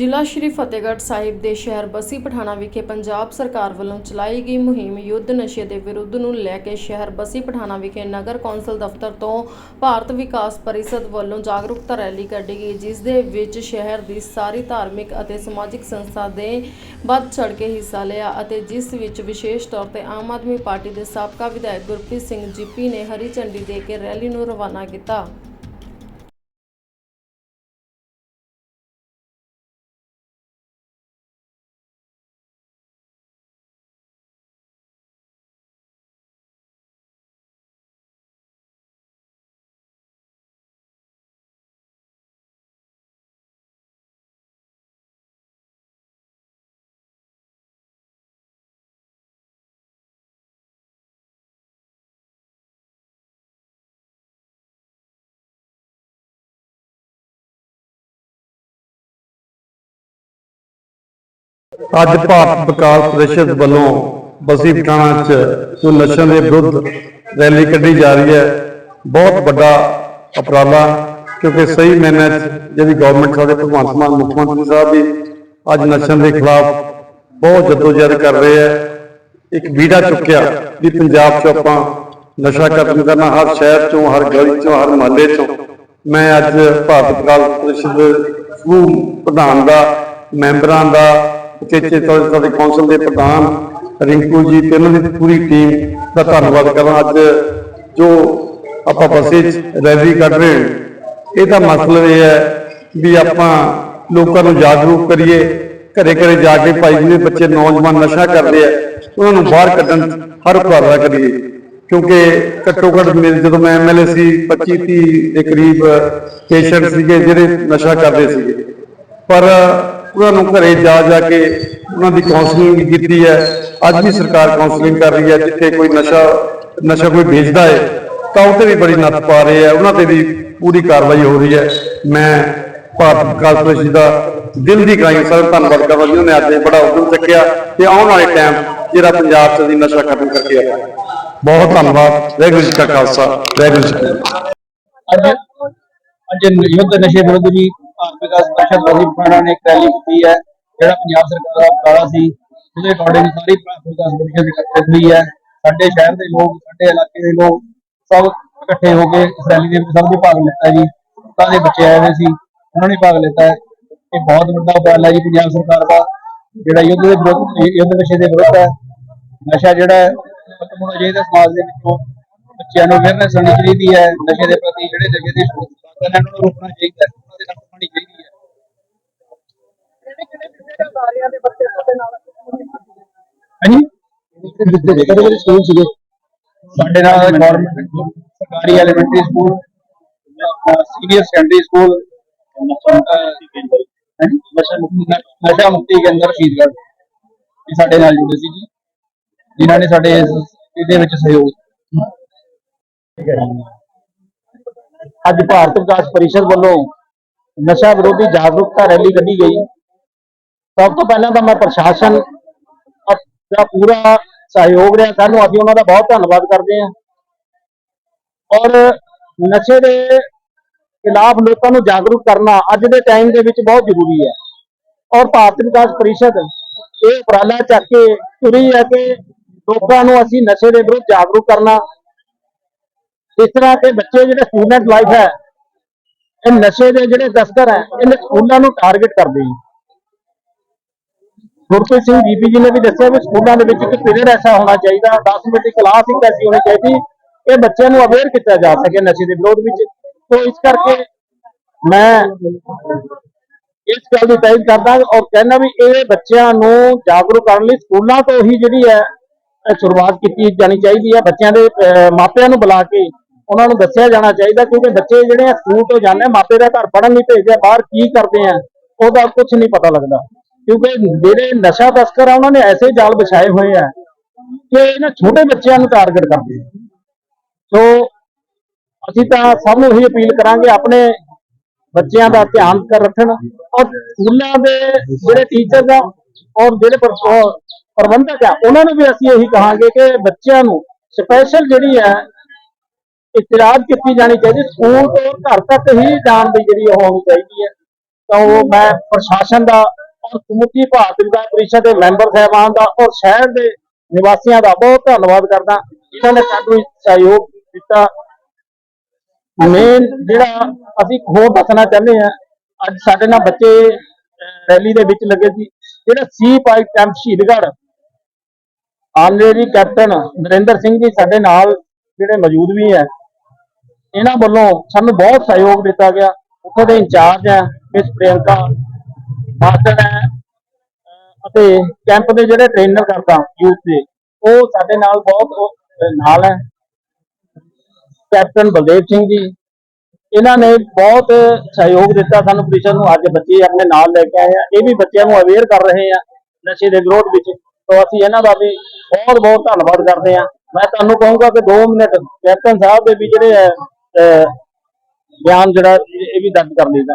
ਜ਼ਿਲ੍ਹਾ ਸ਼੍ਰੀ ਫਤਿਹਗੜ੍ਹ ਸਾਹਿਬ ਦੇ ਸ਼ਹਿਰ ਬਸੀ ਪਠਾਣਾ ਵਿਖੇ ਪੰਜਾਬ ਸਰਕਾਰ ਵੱਲੋਂ ਚਲਾਈ ਗਈ ਮੁਹਿੰਮ ਯੁੱਧ ਨਸ਼ੇ ਦੇ ਵਿਰੁੱਧ ਨੂੰ ਲੈ ਕੇ ਸ਼ਹਿਰ ਬਸੀ ਪਠਾਣਾ ਵਿਖੇ ਨਗਰ ਕੌਂਸਲ ਦਫ਼ਤਰ ਤੋਂ ਭਾਰਤ ਵਿਕਾਸ ਪਰਿਸ਼ਦ ਵੱਲੋਂ ਜਾਗਰੂਕਤਾ ਰੈਲੀ ਕੱਢੀ ਗਈ, ਜਿਸ ਦੇ ਵਿੱਚ ਸ਼ਹਿਰ ਦੀ ਸਾਰੀ ਧਾਰਮਿਕ ਅਤੇ ਸਮਾਜਿਕ ਸੰਸਥਾ ਦੇ ਵੱਧ ਚੜ੍ਹ ਕੇ ਹਿੱਸਾ ਲਿਆ ਅਤੇ ਜਿਸ ਵਿੱਚ ਵਿਸ਼ੇਸ਼ ਤੌਰ ਤੇ ਆਮ ਆਦਮੀ ਪਾਰਟੀ ਦੇ ਸਾਬਕਾ ਵਿਧਾਇਕ ਗੁਰਪ੍ਰੀਤ ਸਿੰਘ ਜੀਪੀ ਨੇ ਹਰੀ ਝੰਡੀ ਦੇ ਕੇ ਰੈਲੀ ਨੂੰ ਰਵਾਨਾ ਕੀਤਾ। ਅੱਜ ਭਾਰਤ ਵਿਕਾਸ ਪ੍ਰੀਸ਼ਦ ਵੱਲੋਂ ਬਸੀ ਪਠਾਣਾ 'ਚ ਜੋ ਨਸ਼ਿਆਂ ਦੇ ਵਿਰੁੱਧ ਰੈਲੀ ਕੱਢੀ ਜਾ ਰਹੀ ਹੈ, ਬਹੁਤ ਵੱਡਾ ਉਪਰਾਲਾ ਕਿਉਂਕਿ ਸਹੀ ਮੈਨੇ ਜਿਹੜੀ ਗਵਰਨਮੈਂਟ ਸਾਡੇ ਭਗਵੰਤ ਮਾਨ, ਮੁੱਖ ਮੰਤਰੀ ਸਾਹਿਬ ਵੀ ਅੱਜ ਨਸ਼ਿਆਂ ਦੇ ਖਿਲਾਫ ਬਹੁਤ ਜਦੋਜਹਿਦ ਕਰ ਰਹੇ ਹੈ। ਇੱਕ ਵੀੜਾ ਚੁੱਕਿਆ ਵੀ ਪੰਜਾਬ 'ਚ ਆਪਾਂ ਨਸ਼ਾ ਖਤਮ ਕਰਨਾ ਹਰ ਸ਼ਹਿਰ 'ਚੋਂ, ਹਰ ਗਲੀ 'ਚੋਂ, ਹਰ ਮਹੱਲੇ 'ਚੋਂ। ਮੈਂ ਅੱਜ ਭਾਰਤ ਵਿਕਾਸ ਪ੍ਰੀਸ਼ਦ ਸਮੂਹ ਪ੍ਰਧਾਨ ਦਾ, ਮੈਂਬਰਾਂ ਦਾ ਉਚੇਚੇ ਸਾਡੇ ਕੌਂਸਲ ਦੇ ਪ੍ਰਧਾਨ ਰਿੰਕੂ ਜੀ ਤੇ ਉਹਨਾਂ ਦੀ ਪੂਰੀ ਟੀਮ ਦਾ ਧੰਨਵਾਦ ਕਰਾਂ। ਅੱਜ ਜੋ ਆਪਾਂ ਬਸੇ ਰੈਲੀ ਕੱਢ ਰਹੇ ਇਹਦਾ ਮਤਲਬ ਇਹ ਹੈ ਵੀ ਆਪਾਂ ਲੋਕਾਂ ਨੂੰ ਜਾਗਰੂਕ ਕਰੀਏ, ਘਰੇ ਘਰੇ ਜਾ ਕੇ ਭਾਈ ਜਿਹੜੇ ਬੱਚੇ ਨੌਜਵਾਨ ਨਸ਼ਾ ਕਰਦੇ ਆ, ਉਹਨਾਂ ਨੂੰ ਬਾਹਰ ਕੱਢਣ ਹਰ ਉਪਰਾਲਾ ਕਰੀਏ। ਕਿਉਂਕਿ ਘੱਟੋ ਘੱਟ ਮੇਰੇ ਜਦੋਂ ਮੈਂ ਐਮਐਲਏ ਸੀ 25 30 ਦੇ ਕਰੀਬ ਪੇਸ਼ੈਂਟ ਸੀਗੇ ਜਿਹੜੇ ਨਸ਼ਾ ਕਰਦੇ ਸੀਗੇ। ਪਰ ਉਹਨਾਂ ਨੂੰ ਘਰੇ ਜਾ ਜਾ ਕੇ ਉਹਨਾਂ ਦੀ ਕਾਉਂਸਲਿੰਗ ਕੀਤੀ ਹੈ। ਅੱਜ ਵੀ ਸਰਕਾਰ ਕਾਉਂਸਲਿੰਗ ਕਰ ਰਹੀ ਹੈ, ਜਿੱਥੇ ਕੋਈ ਨਸ਼ਾ ਨਸ਼ਾ ਕੋਈ ਵੇਚਦਾ ਹੈ, ਤਾਂ ਉਹ ਤੇ ਵੀ ਬੜੀ ਨੱਥ ਪਾ ਰਹੇ ਆ ਉਹਨਾਂ ਤੇ ਵੀ ਪੂਰੀ ਕਾਰਵਾਈ ਹੋ ਰਹੀ ਹੈ। ਮੈਂ ਭਾਰਤ ਵਿਕਾਸ ਪ੍ਰੀਸ਼ਦ ਦਾ ਦਿਲ ਦੀ ਗਾਈ ਸਰ ਧੰਨਵਾਦ ਕਰਦਾ ਜੀ। ਉਹਨੇ ਅੱਜ ਇਹ ਬੜਾ ਉਦਮ ਚੱਕਿਆ ਤੇ ਆਉਣ ਵਾਲੇ ਟਾਈਮ ਜਿਹੜਾ ਪੰਜਾਬ 'ਚ ਅਸੀਂ ਨਸ਼ਾ ਖਤਮ ਕਰਕੇ ਆਇਆ ਬਹੁਤ ਧੰਨਵਾਦ। ਵਾਹਿਗੁਰੂ ਜੀ ਕਾ ਖਾਲਸਾ। ਵਾਹਿਗੁਰੂ ਜੀ ਕੀ ਫਤਿਹ। ਅੱਜ ਅੱਜ ਯੁੱਧ ਨਸ਼ੇ ਵਿਰੁੱਧ ਜੀ ਭਾਰਤ ਵਿਕਾਸ ਪਰਿਸ਼ਦ ਬਸੀ ਪਠਾਣਾ ਨੇ ਇੱਕ ਰੈਲੀ ਕੀਤੀ ਹੈ, ਜਿਹੜਾ ਪੰਜਾਬ ਸਰਕਾਰ ਦਾ ਉਪਰਾਲਾ ਸੀ, ਉਹਦੇ ਅਕੋਰਡਿੰਗ ਸਾਰੀ ਵਿਕਾਸ ਪਰਿਸ਼ਦ ਇਕੱਠੇ ਹੋਈ ਹੈ। ਸਾਡੇ ਸ਼ਹਿਰ ਦੇ ਲੋਕ, ਸਾਡੇ ਇਲਾਕੇ ਦੇ ਲੋਕ ਸਭ ਇਕੱਠੇ ਹੋ ਕੇ ਇਸ ਰੈਲੀ ਦੇ ਵਿੱਚ ਸਭ ਨੇ ਭਾਗ ਲਿੱਤਾ ਜੀ। ਤਾਂ ਦੇ ਬੱਚੇ ਆਏ ਹੋਏ ਸੀ, ਉਹਨਾਂ ਨੇ ਭਾਗ ਲਿੱਤਾ ਇਹ ਬਹੁਤ ਵੱਡਾ ਉਪਰਾਲਾ ਜੀ ਪੰਜਾਬ ਸਰਕਾਰ ਦਾ, ਜਿਹੜਾ ਯੁੱਧ ਦੇ ਵਿਰੁੱਧ, ਯੁੱਧ ਨਸ਼ੇ ਦੇ ਵਿਰੁੱਧ ਹੈ। ਨਸ਼ਾ ਜਿਹੜਾ ਹੈ, ਖਤਮ ਹੋਣਾ ਚਾਹੀਦਾ ਸਮਾਜ ਦੇ ਵਿੱਚੋਂ। ਬੱਚਿਆਂ ਨੂੰ ਅਵੇਅਰਨੈਸ ਹੋਣੀ ਚਾਹੀਦੀ ਹੈ। ਨਸ਼ੇ ਦੇ ਪ੍ਰਤੀ ਜਿਹੜੇ ਨਸ਼ੇ ਦੇ ਸ਼ੁਰੂਆਤ ਕਰਦੇ ਉਹਨਾਂ ਨੂੰ ਰੋਕਣਾ ਚਾਹੀਦਾ ਹੈ ਉਹਨਾਂ ਦੇ ਨਾਲ ਹੋਣੀ ਚਾਹੀਦੀ ਹੈ ਹਾਂਜੀ? ਕਿਹੜੇ ਕਿਹੜੇ ਸਕੂਲ ਸੀਗੇ ਸਾਡੇ ਨਾਲ ਗਵਰਨਮੈਂਟ ਸਰਕਾਰੀ elementary school senior secondary school ਨਸ਼ਾ ਮੁਕਤੀ ਕੇਂਦਰ ਸ਼ਹੀਦਗੜ੍ਹ ਇਹ ਸਾਡੇ ਨਾਲ ਜੁੜੇ ਸੀ ਜੀ। ਜਿਨ੍ਹਾਂ ਨੇ ਸਾਡੇ ਇਸ ਇਹਦੇ ਵਿੱਚ ਸਹਿਯੋਗ ਅੱਜ ਭਾਰਤ ਵਿਕਾਸ ਪਰਿਸ਼ਦ ਵੱਲੋਂ ਨਸ਼ਾ ਵਿਰੋਧੀ ਜਾਗਰੂਕਤਾ ਰੈਲੀ ਕੱਢੀ ਗਈ। ਸਭ ਤੋਂ ਪਹਿਲਾਂ ਤਾਂ ਮੈਂ ਪ੍ਰਸ਼ਾਸਨ ਦਾ ਪੂਰਾ ਸਹਿਯੋਗ ਰਿਹਾ। ਸਾਨੂੰ ਅਸੀਂ ਉਹਨਾਂ ਦਾ ਬਹੁਤ ਧੰਨਵਾਦ ਕਰਦੇ ਹਾਂ। ਔਰ ਨਸ਼ੇ ਦੇ ਖਿਲਾਫ ਲੋਕਾਂ ਨੂੰ ਜਾਗਰੂਕ ਕਰਨਾ ਅੱਜ ਦੇ ਟਾਈਮ ਦੇ ਵਿੱਚ ਬਹੁਤ ਜ਼ਰੂਰੀ ਹੈ। ਔਰ ਭਾਰਤ ਵਿਕਾਸ ਪਰਿਸ਼ਦ ਇਹ ਉਪਰਾਲਾ ਚੱਕ ਕੇ ਤੁਰੀ ਹੈ ਕਿ ਲੋਕਾਂ ਨੂੰ ਅਸੀਂ ਨਸ਼ੇ ਦੇ ਵਿਰੁੱਧ ਜਾਗਰੂਕ ਕਰਨਾ। ਇਸ ਤਰ੍ਹਾਂ ਕਿ ਬੱਚੇ ਜਿਹੜੇ ਸਟੂਡੈਂਟ ਲਾਈਫ ਹੈ, ਇਹ ਨਸ਼ੇ ਦੇ ਜਿਹੜੇ ਤਸਕਰ ਹੈ ਇਹ ਸਕੂਲਾਂ ਨੂੰ ਟਾਰਗੇਟ ਕਰਦੇ ਨੇ ਗੁਰਪ੍ਰੀਤ ਸਿੰਘ ਜੀਪੀ ਜੀ ਨੇ ਵੀ ਦੱਸਿਆ ਵੀ ਸਕੂਲਾਂ ਦੇ ਵਿੱਚ ਇੱਕ ਪੀਰੀਅਡ ਐਸਾ ਹੋਣਾ ਚਾਹੀਦਾ 10 ਮਿੰਟ ਦੀ ਕਲਾਸ ਇੱਕ ਐਸੀ ਹੋਣੀ ਚਾਹੀਦੀ ਕਿ ਬੱਚਿਆਂ ਨੂੰ ਅਵੇਅਰ ਕੀਤਾ ਜਾ ਸਕੇ ਨਸ਼ੇ ਦੇ ਵਿਰੋਧ ਵਿੱਚ। ਤੋਂ ਇਸ ਕਰਕੇ ਮੈਂ ਇਸ ਗੱਲ ਦੀ ਤਾਇਦ ਕਰਦਾ ਔਰ ਕਹਿੰਦਾ ਵੀ ਇਹ ਬੱਚਿਆਂ ਨੂੰ ਜਾਗਰੂਕ ਕਰਨ ਲਈ ਸਕੂਲਾਂ ਤੋਂ ਹੀ ਜਿਹੜੀ ਹੈ ਸ਼ੁਰੂਆਤ ਕੀਤੀ ਜਾਣੀ ਚਾਹੀਦੀ ਹੈ। ਬੱਚਿਆਂ ਦੇ ਮਾਪਿਆਂ ਨੂੰ ਬੁਲਾ ਕੇ ਉਹਨਾਂ ਨੂੰ ਦੱਸਿਆ ਜਾਣਾ ਚਾਹੀਦਾ ਕਿਉਂਕਿ ਬੱਚੇ ਜਿਹੜੇ ਆ ਸਕੂਲ ਤੋਂ ਜਾਂਦੇ ਮਾਪੇ ਦਾ ਘਰ ਪੜਨ ਨਹੀਂ ਭੇਜਦੇ ਬਾਹਰ ਕੀ ਕਰਦੇ ਆ, ਉਹਦਾ ਕੁਝ ਨਹੀਂ ਪਤਾ ਲੱਗਦਾ। ਕਿਉਂਕਿ ਜਿਹੜੇ ਨਸ਼ਾ ਤਸਕਰ ਆ, ਉਹਨਾਂ ਨੇ ਐਸੇ ਜਾਲ ਵਿਛਾਏ ਹੋਏ ਆ ਕਿ ਇਹਨਾਂ ਛੋਟੇ ਬੱਚਿਆਂ ਨੂੰ ਟਾਰਗੇਟ ਕਰਦੇ ਸੋ ਅਸੀਂ ਤਾਂ ਸਭ ਨੂੰ ਇਹੀ ਅਪੀਲ ਕਰਾਂਗੇ, ਆਪਣੇ ਬੱਚਿਆਂ ਦਾ ਧਿਆਨ ਕਰ ਰੱਖਣ ਔਰ ਸਕੂਲਾਂ ਦੇ ਜਿਹੜੇ ਟੀਚਰ ਆ, ਔਰ ਜਿਹੜੇ ਪ੍ਰਬੰਧਕ ਆ, ਉਹਨਾਂ ਨੂੰ ਵੀ ਅਸੀਂ ਇਹੀ ਕਹਾਂਗੇ ਕਿ ਬੱਚਿਆਂ ਨੂੰ ਸਪੈਸ਼ਲ ਜਿਹੜੀ ਹੈ ਇਤਰਾਜ਼ ਕੀਤੀ ਜਾਣੀ ਚਾਹੀਦੀ, ਸਕੂਲ ਤੋਂ ਘਰ ਤੱਕ ਹੀ ਜਾਣ ਦੀ ਜਿਹੜੀ ਉਹ ਹੋਣੀ ਚਾਹੀਦੀ ਹੈ ਤਾਂ ਉਹ ਮੈਂ ਪ੍ਰਸ਼ਾਸਨ ਦਾ ਸਮੁੱਚੀ ਭਾਰਤ ਵਿਕਾਸ ਪ੍ਰੀਸ਼ਦ ਦੇ ਮੈਂਬਰ ਸਾਹਿਬਾਨ ਦਾ ਔਰ ਸ਼ਹਿਰ ਦੇ ਨਿਵਾਸੀਆਂ ਦਾ ਬਹੁਤ ਧੰਨਵਾਦ ਕਰਦਾ। ਜਿਨ੍ਹਾਂ ਨੇ ਸਾਨੂੰ ਸਹਿਯੋਗ ਦਿੱਤਾ। ਮੇਨ ਜਿਹੜਾ ਅਸੀਂ ਹੋਰ ਦੱਸਣਾ ਚਾਹੁੰਦੇ ਆ ਅੱਜ ਸਾਡੇ ਨਾਲ ਬੱਚੇ ਰੈਲੀ ਦੇ ਵਿੱਚ ਲੱਗੇ ਸੀ। ਜਿਹੜਾ ਸੀ ਪਾਈ camp Shahidgarh, already captain Narinder Singh ji ਸਾਡੇ ਨਾਲ ਜਿਹੜੇ ਮੌਜੂਦ ਵੀ ਹੈ, ਇਹਨਾਂ ਵੱਲੋਂ ਸਾਨੂੰ ਬਹੁਤ ਸਹਿਯੋਗ ਦਿੱਤਾ ਗਿਆ। ਉੱਥੋਂ ਦੇ ਇੰਚਾਰਜ ਹੈ, ਮਿਸ ਪ੍ਰਿਯੰਕਾ ਮਾਸਟਰ ਹੈ। ਅਤੇ ਕੈਂਪ ਦੇ ਜਿਹੜੇ ਟ੍ਰੇਨਰ ਕਰਦਾ ਯੂਥ ਦੇ ਉਹ ਸਾਡੇ ਨਾਲ ਬਹੁਤ ਨਾਲ ਹੈ। ਕੈਪਟਨ ਬਲਦੇਵ ਸਿੰਘ ਜੀ ਇਹਨਾਂ ਨੇ ਬਹੁਤ ਸਹਿਯੋਗ ਦਿੱਤਾ ਸਾਨੂੰ ਪ੍ਰੀਸ਼ਦ ਨੂੰ। ਅੱਜ ਬੱਚੇ ਆਪਣੇ ਨਾਲ ਲੈ ਕੇ ਆਏ ਆ। ਇਹ ਵੀ ਬੱਚਿਆਂ ਨੂੰ ਅਵੇਅਰ ਕਰ ਰਹੇ ਆ ਨਸ਼ੇ ਦੇ ਵਿਰੋਧ ਵਿੱਚ। ਤਾਂ ਅਸੀਂ ਇਹਨਾਂ ਦਾ ਵੀ ਬਹੁਤ ਬਹੁਤ ਧੰਨਵਾਦ ਕਰਦੇ ਆ। ਮੈਂ ਤੁਹਾਨੂੰ ਕਹੂੰਗਾ ਕਿ 2 ਮਿੰਟ ਕੈਪਟਨ ਸਾਹਿਬ ਦੇ ਵੀ ਜਿਹੜੇ ਹੈ ਅਹ, ਬਿਆਨ ਜਿਹੜਾ ਇਹ ਇਹ ਵੀ ਦਰਜ ਕਰ ਲਈਦਾ।